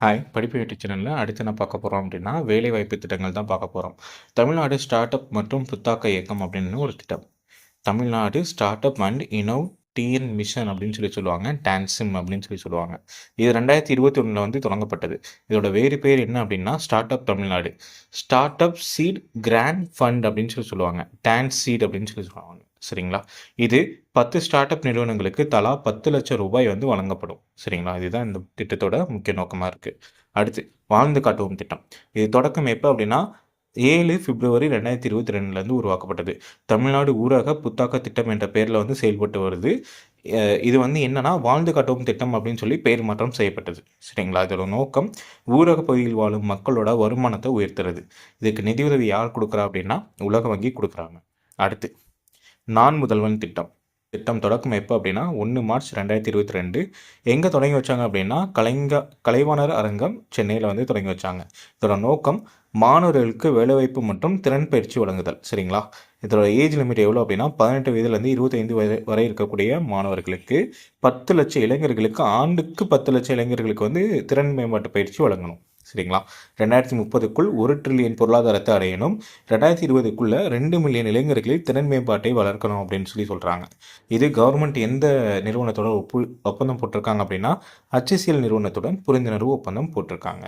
Hi படிப்பு YouTube சேனலில் அடுத்து என்ன பார்க்க போகிறோம் அப்படின்னா வேலைவாய்ப்பு திட்டங்கள் தான் பார்க்க போகிறோம் தமிழ்நாடு ஸ்டார்ட் அப் மற்றும் புத்தாக்க இயக்கம் அப்படின்னு ஒரு திட்டம். Tamil Nadu start up and innovation mission அப்படின்னு சொல்லி சொல்லுவாங்க. டான்சிம் அப்படின்னு சொல்லி சொல்லுவாங்க. இது ரெண்டாயிரத்தி இருபத்தி ஒன்றில் வந்து தொடங்கப்பட்டது. இதோட வேறு பேர் என்ன அப்படின்னா start up Tamil Nadu start up seed grant fund அப்படின்னு சொல்லி சொல்லுவாங்க. டான்ஸ் சீட் அப்படின்னு சொல்லி சொல்லுவாங்க. சரிங்களா? இது பத்து ஸ்டார்ட் அப் நிறுவனங்களுக்கு தலா பத்து லட்சம் ரூபாய் வந்து வழங்கப்படும். சரிங்களா? இதுதான் இந்த திட்டத்தோட முக்கிய நோக்கமாக இருக்குது அடுத்து வாழ்ந்து காட்டுவோம் திட்டம். இது தொடக்கம் எப்போ அப்படின்னா ஏழு பிப்ரவரி ரெண்டாயிரத்தி இருபத்தி ரெண்டுலேருந்து உருவாக்கப்பட்டது. தமிழ்நாடு ஊரக புத்தாக்க திட்டம் என்ற பெயரில் வந்து செயல்பட்டு வருது. இது வந்து என்னன்னா வாழ்ந்து காட்டும் திட்டம் அப்படின்னு சொல்லி பெயர் மாற்றம் செய்யப்பட்டது. சரிங்களா? இதோட நோக்கம் ஊரக பகுதியில் வாழும் மக்களோட வருமானத்தை உயர்த்துறது. இதுக்கு நிதியுதவி யார் கொடுக்குறா அப்படின்னா உலக வங்கி கொடுக்குறாங்க. அடுத்து நான் முதல்வன் திட்டம். திட்டம் தொடக்கம் எப்போ அப்படின்னா ஒன்று மார்ச் ரெண்டாயிரத்தி இருபத்தி ரெண்டு எங்கே தொடங்கி வச்சாங்க அப்படின்னா கலைங்க கலைவாணர் அரங்கம் சென்னையில் வந்து தொடங்கி வச்சாங்க. இதோட நோக்கம் மாணவர்களுக்கு வேலைவாய்ப்பு மற்றும் திறன் பயிற்சி வழங்குதல் சரிங்களா? இதோட ஏஜ் லிமிட் எவ்வளோ அப்படின்னா பதினெட்டு வயதுலேருந்து இருபத்தைந்து வயது வரை இருக்கக்கூடிய மாணவர்களுக்கு பத்து லட்சம் இளைஞர்களுக்கு ஆண்டுக்கு பத்து லட்சம் இளைஞர்களுக்கு வந்து திறன் மேம்பாட்டு பயிற்சி வழங்கணும் சரிங்களா? ரெண்டாயிரத்தி முப்பதுக்குள் ஒரு ட்ரில்லியன் பொருளாதாரத்தை அடையணும். ரெண்டாயிரத்தி இருபதுக்குள்ள ரெண்டு மில்லியன் இளைஞர்களில் திறன் மேம்பாட்டை வளர்க்கணும் அப்படின்னு சொல்லி சொல்கிறாங்க இது கவர்மெண்ட் எந்த நிறுவனத்தோட ஒப்பு ஒப்பந்தம் போட்டிருக்காங்க அப்படின்னா ஹச்சிசிஎல் நிறுவனத்துடன் புரிந்துணர்வு ஒப்பந்தம் போட்டிருக்காங்க.